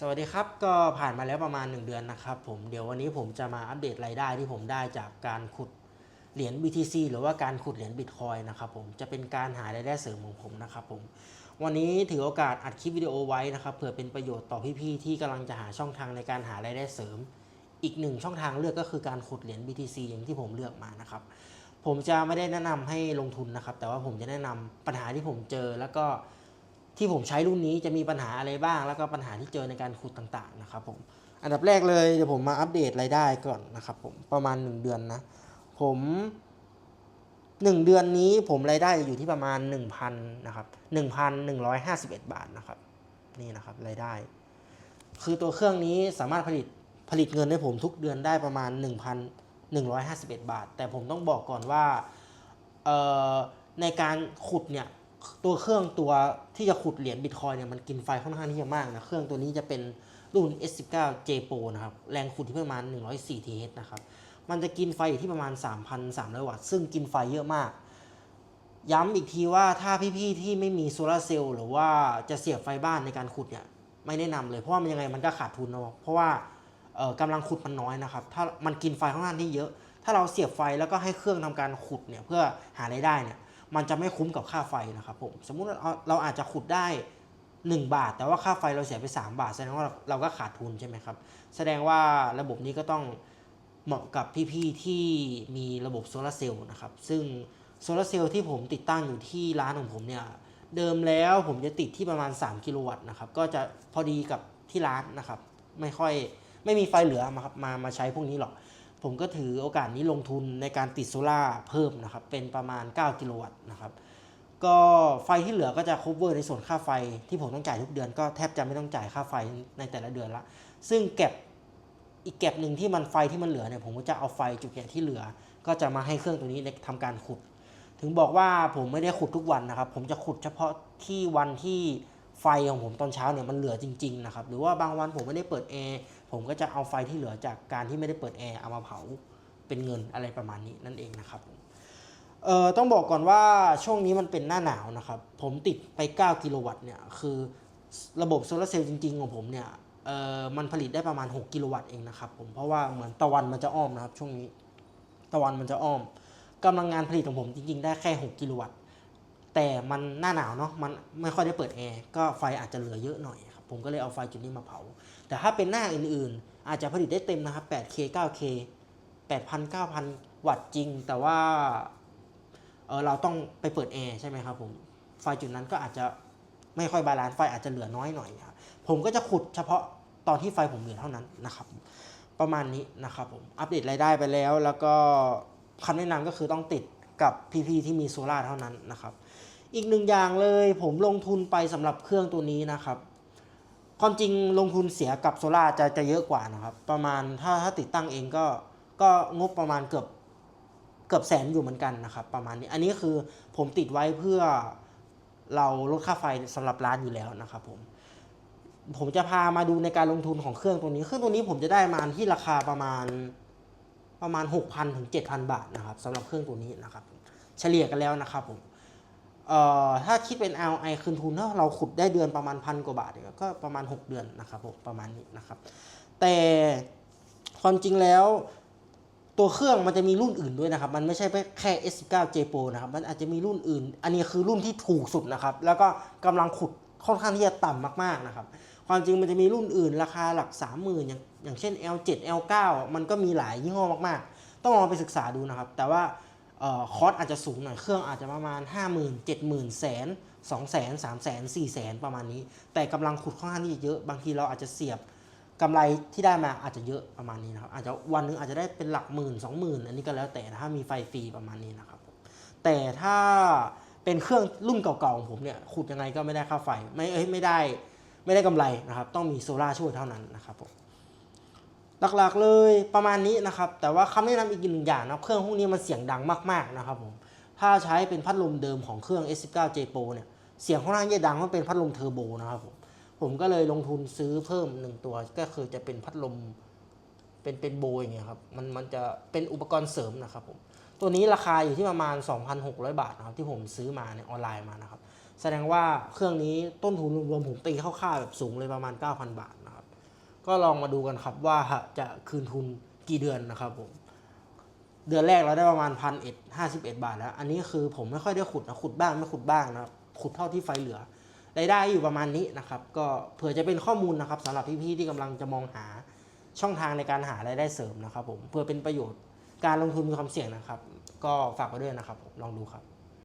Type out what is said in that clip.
สวัสดีครับก็ผ่านมาแล้วประมาณ 1 เดือนนะครับผมเดี๋ยววันนี้ผมจะมาอัปเดตรายได้ที่ผมได้จากการขุดเหรียญ BTC หรือว่าการขุดเหรียญ Bitcoin นะครับผมจะเป็นการหารายได้เสริมของผมนะครับผมวันนี้ถือโอกาสอัดคลิปวิดีโอไว้นะครับเผื่อเป็นประโยชน์ต่อพี่ๆที่กำลังจะหาช่องทางในการหารายได้เสริม อีกหนึ่งช่องทางเลือกก็คือการขุดเหรียญ BTC อย่างที่ผมเลือกมานะครับผมจะไม่ได้แนะนำให้ลงทุนนะครับแต่ว่าผมจะแนะนำปัญหาที่ผมเจอแล้วก็ ที่ผมใช้รุ่นนี้จะมีปัญหาอะไรบ้าง แล้วก็ปัญหาที่เจอในการขุดต่างๆนะครับผมอันดับแรกเลยเดี๋ยวผมมาอัปเดตรายได้ก่อนนะครับผมประมาณ 1 เดือนนะ ผม 1 เดือนนี้ผมรายได้อยู่ที่ประมาณ 1,000นะครับ1,151 บาทนะครับนี่นะครับรายได้ คือตัวเครื่องนี้สามารถผลิตผลิตเงินให้ผมทุกเดือนได้ประมาณ 1,151 บาท แต่ผมต้องบอกก่อนว่าในการขุดเนี่ย ตัวเครื่องตัวที่จะขุดเหรียญบิตคอยเนี่ยมันกินไฟค่อนข้างที่จะมากนะ เครื่องตัวนี้จะเป็นรุ่น S19 J Pro นะครับ แรงขุดที่ประมาณ 104 TH นะครับ มันจะกินไฟอยู่ที่ประมาณ 3,300 วัตต์ ซึ่งกินไฟเยอะมาก ย้ำอีกทีว่าถ้าพี่ๆที่ไม่มีโซลาเซลล์หรือว่าจะเสียบไฟบ้านในการขุดเนี่ยไม่แนะนำเลย เพราะว่ามันยังไงมันก็ขาดทุนเนาะเพราะว่ากำลังขุดมันน้อยนะครับ ถ้ามันกินไฟค่อนข้างที่เยอะ ถ้าเราเสียบไฟแล้วก็ให้เครื่องทำการขุดเนี่ยเพื่อหารายได้เนี่ย มันจะไม่คุ้มกับค่าไฟนะครับผมสมมุติเราเราอาจจะขุดได้ 1 บาท แต่ว่าค่าไฟเราเสียไป 3 บาท แสดงว่าเราก็ขาดทุนใช่ไหมครับแสดงว่าระบบนี้ก็ต้องเหมาะกับพี่ๆที่มีระบบโซลาร์เซลล์นะครับซึ่งโซลาร์เซลล์ที่ผมติดตั้งอยู่ที่ร้านของผมเนี่ยเดิมแล้วผมจะติดที่ประมาณ 3 กิโลวัตต์นะครับก็จะพอดีกับที่ร้านนะครับไม่ค่อยไม่มีไฟเหลือมาครับมามาใช้พวกนี้หรอก ผมก็ถือโอกาสนี้ลงทุนในการติดโซล่าเพิ่มนะครับ เป็นประมาณ 9 กิโลวัตต์นะครับ ก็ไฟที่เหลือก็จะ cover ในส่วนค่าไฟที่ผมต้องจ่ายทุกเดือน ก็แทบจะไม่ต้องจ่ายค่าไฟในแต่ละเดือนละ ซึ่งแก็บอีกแก็บหนึ่งที่มันไฟที่มันเหลือเนี่ยผมก็จะเอาไฟจุดเนี่ยที่เหลือ ก็จะมาให้เครื่องตัวนี้ในทำการขุด ถึงบอกว่าผมไม่ได้ขุดทุกวันนะครับ ผมจะขุดเฉพาะที่วันที่ไฟของผมตอนเช้าเนี่ยมันเหลือจริงๆนะครับ หรือว่าบางวันผมไม่ได้เปิดแอร์ ผมก็จะเอาไฟที่เหลือจากการที่ไม่ได้เปิดแอร์เอามาเผาเป็นเงินอะไรประมาณนี้นั่นเองนะครับเอ่อต้องบอกก่อนว่าช่วงนี้มันเป็นหน้าหนาวนะครับ ผมติดไป 9 กิโลวัตต์เนี่ยคือระบบโซลาเซลล์จริง ๆ ของผมเนี่ยเอ่อมันผลิตได้ประมาณ 6 กิโลวัตต์เองนะครับผมเพราะว่าเหมือนตะวันมันจะอ้อมนะครับ ช่วงนี้ตะวันมันจะอ้อมกำลังงานผลิตของผมจริง ๆ ได้แค่ 6 กิโลวัตต์แต่มันหน้าหนาวเนาะมันไม่ค่อยได้เปิดแอร์ก็ไฟอาจจะเหลือเยอะหน่อย ผมก็เลยเอาไฟจุดนี้มาเผา แต่ถ้าเป็นหน้าอื่นๆ อาจจะผลิตได้เต็มนะครับ 8K 9K 8,000 9,000 วัตต์จริง แต่ว่าเออเราต้องไปเปิดแอร์ใช่ไหมครับผม ไฟจุดนั้นก็อาจจะไม่ค่อยบาลานซ์ไฟอาจจะเหลือน้อยหน่อยครับผมก็จะขุดเฉพาะตอนที่ไฟผมเหลือเท่านั้นนะครับ ประมาณนี้นะครับผม อัปเดตรายได้ไปแล้ว แล้วก็คำแนะนำก็คือต้องติดกับพี่ๆที่มีโซลาเท่านั้นนะครับ อีกหนึ่งอย่างเลยผมลงทุนไปสำหรับเครื่องตัวนี้นะครับ ความจริงลงทุนเสียกับโซลาจะจะเยอะกว่านะครับ ประมาณถ้าถ้าติดตั้งเองก็ก็งบประมาณเกือบเกือบแสนอยู่เหมือนกันนะครับ ประมาณนี้อันนี้คือผมติดไว้เพื่อเราลดค่าไฟสำหรับร้านอยู่แล้วนะครับผมผมจะพามาดูในการลงทุนของเครื่องตัวนี้ เครื่องตัวนี้ผมจะได้มาที่ราคาประมาณประมาณ 6,000ถึง7,000 บาทนะครับสำหรับเครื่องตัวนี้นะครับ เฉลี่ยกันแล้วนะครับผมเถ้าคิดเป็น ROI คืนทุนถ้าเราขุดได้เดือนประมาณพันกว่าบาทเนี่ยก็ประมาณ 6 เดือนนะครับผมประมาณนี้นะครับ แต่ความจริงแล้วตัวเครื่องมันจะมีรุ่นอื่นด้วยนะครับ มันไม่ใช่แค่ S19 J Pro นะครับ มันอาจจะมีรุ่นอื่น อันนี้คือรุ่นที่ถูกสุดนะครับ แล้วก็กำลังขุดค่อนข้างที่จะต่ำมากๆนะครับ ความจริงมันจะมีรุ่นอื่น ราคาหลัก 30,000อย่างอย่างเช่น L7 L9 มันก็มีหลายยี่ห้อมากๆ ต้องลองไปศึกษาดูนะครับ แต่ว่า คอสอาจจะสูงหน่อย เครื่องอาจจะประมาณ 50,000 70,000แสน2แสน3แสน4แสนประมาณนี้ แต่กำลังขุดค่อนข้างที่จะเยอะ บางทีเราอาจจะเสียบกำไรที่ได้มาอาจจะเยอะประมาณนี้นะครับ อาจจะวันหนึงอาจจะได้เป็นหลักหมื่นสองหมื่นอันนี้ก็แล้วแต่ถ้ามีไฟฟรีประมาณนี้นะครับ แต่ถ้าเป็นเครื่องรุ่นเก่าๆของผมเนี่ยขุดยังไงก็ไม่ได้ค่าไฟไม่เอ้ยไม่ได้ไม่ได้กำไรนะครับ ต้องมีโซล่าช่วยเท่านั้นนะครับผม หลักๆเลยประมาณนี้นะครับ แต่ว่าคำแนะนำอีกหนึ่งอย่างนะเครื่องพวกนี้มันเสียงดังมากๆนะครับผมถ้าใช้เป็นพัดลมเดิมของเครื่อง S19 J Pro เนี่ยเสียงค่อนข้างจะดังเพราะเป็นพัดลมเทอร์โบนะครับผมผมก็เลยลงทุนซื้อเพิ่มหนึ่งตัวก็คือจะเป็นพัดลมเป็นเป็นโบอย่างเงี้ยครับมันมันจะเป็นอุปกรณ์เสริมนะครับผมตัวนี้ราคาอยู่ที่ประมาณ 2,600 บาทนะครับที่ผมซื้อมาในออนไลน์มานะครับแสดงว่าเครื่องนี้ต้นทุนรวมผมตีคร่าวๆแบบสูงเลยประมาณ 9,000 บาท ก็ลองมาดูกันครับว่าจะคืนทุนกี่เดือนนะครับผมเดือนแรกเราได้ประมาณพันเอ็ดห้าสิบเอ็ดบาทแล้ว อันนี้คือผมไม่ค่อยได้ขุดนะขุดบ้างไม่ขุดบ้างนะครับขุดเท่าที่ไฟเหลือรายได้อยู่ประมาณนี้นะครับ ก็เผื่อจะเป็นข้อมูลนะครับสำหรับพี่ๆที่กำลังจะมองหาช่องทางในการหารายได้เสริมนะครับผมเพื่อเป็นประโยชน์การลงทุนมีความเสี่ยงนะครับ ก็ฝากไว้ด้วยนะครับผมลองดูครับ